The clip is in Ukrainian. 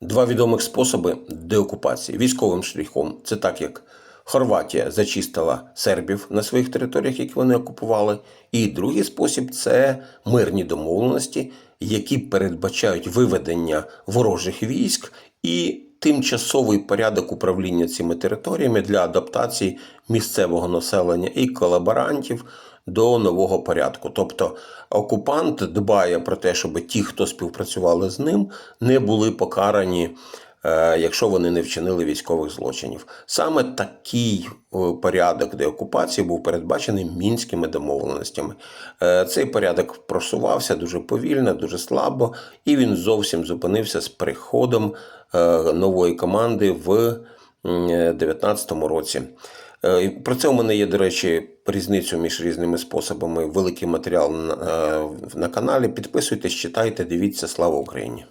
Два відомих способи деокупації військовим шляхом. Це так, як Хорватія зачистила сербів на своїх територіях, які вони окупували. І другий спосіб це мирні домовленості, які передбачають виведення ворожих військ і тимчасовий порядок управління цими територіями для адаптації місцевого населення і колаборантів до нового порядку. Тобто окупант дбає про те, щоб ті, хто співпрацювали з ним, не були покарані. Е, Якщо вони не вчинили військових злочинів, саме такий е, порядок деокупації був передбачений мінськими домовленостями. Е, Цей порядок просувався дуже повільно, дуже слабо, і він зовсім зупинився з приходом нової команди в 2019 році. Про це у мене є, до речі, різницю між різними способами. Великий матеріал на, на каналі. Підписуйтесь, читайте, дивіться. Слава Україні!